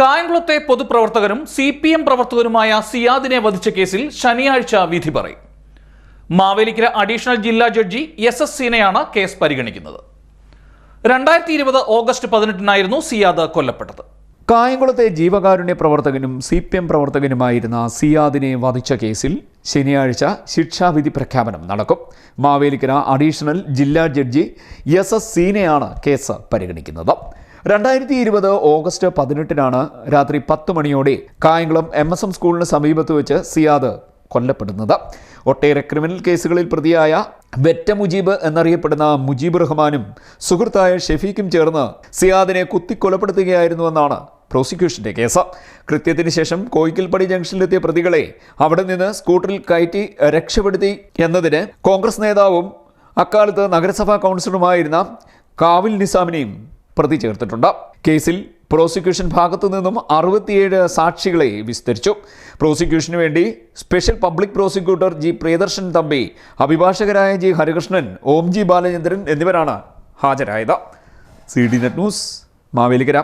കായംകുളത്തെ പൊതുപ്രവർത്തകനും C P M പ്രവർത്തകനുമായ സിയാദിനെ വധിച്ച കേസിൽ ശനിയാഴ്ച വിധി പറയും. മാവേലിക്കര അഡീഷണൽ ജില്ലാ ജഡ്ജി എസ് എസ് സീനയാണ് കേസ് പരിഗണിക്കുന്നത്. രണ്ടായിരത്തി ഇരുപത് ഓഗസ്റ്റ് പതിനെട്ടിനായിരുന്നു സിയാദ് കൊല്ലപ്പെട്ടത്. കായംകുളത്തെ ജീവകാരുണ്യ പ്രവർത്തകനും സി പി എം പ്രവർത്തകനുമായിരുന്ന സിയാദിനെ വധിച്ച കേസിൽ ശനിയാഴ്ച ശിക്ഷാവിധി പ്രഖ്യാപനം നടക്കും. മാവേലിക്കര അഡീഷണൽ ജില്ലാ ജഡ്ജി എസ് എസ് സീനയാണ് കേസ് പരിഗണിക്കുന്നത്. രണ്ടായിരത്തി ഇരുപത് ഓഗസ്റ്റ് പതിനെട്ടിനാണ് രാത്രി പത്ത് മണിയോടെ കായംകുളം എം എസ് എം സ്കൂളിന് സമീപത്ത് വെച്ച് സിയാദ് കൊല്ലപ്പെടുന്നത്. ഒട്ടേറെ ക്രിമിനൽ കേസുകളിൽ പ്രതിയായ വെറ്റ മുജീബ് എന്നറിയപ്പെടുന്ന മുജീബ് റഹ്മാനും സുഹൃത്തായ ഷെഫീഖും ചേർന്ന് സിയാദിനെ കുത്തിക്കൊലപ്പെടുത്തുകയായിരുന്നുവെന്നാണ് പ്രോസിക്യൂഷന്റെ കേസ്. കൃത്യത്തിന് ശേഷം കോയിക്കൽപ്പടി ജംഗ്ഷനിലെത്തിയ പ്രതികളെ അവിടെ നിന്ന് സ്കൂട്ടറിൽ കയറ്റി രക്ഷപ്പെടുത്തി എന്നതിന് കോൺഗ്രസ് നേതാവും അക്കാലത്ത് നഗരസഭാ കൗൺസിലറുമായിരുന്ന കാവിൽ നിസാമിനെയും പ്രതി ചേർത്തിട്ടുണ്ട്. കേസിൽ പ്രോസിക്യൂഷൻ ഭാഗത്തു നിന്നും അറുപത്തിയേഴ് സാക്ഷികളെ വിസ്തരിച്ചു. പ്രോസിക്യൂഷന് വേണ്ടി special public prosecutor G Priyadarshan Thampi അഭിഭാഷകരായ G Harikrishnan ഓം ജി ബാലചന്ദ്രൻ എന്നിവരാണ് ഹാജരായത്. C D net news Mavelikkara.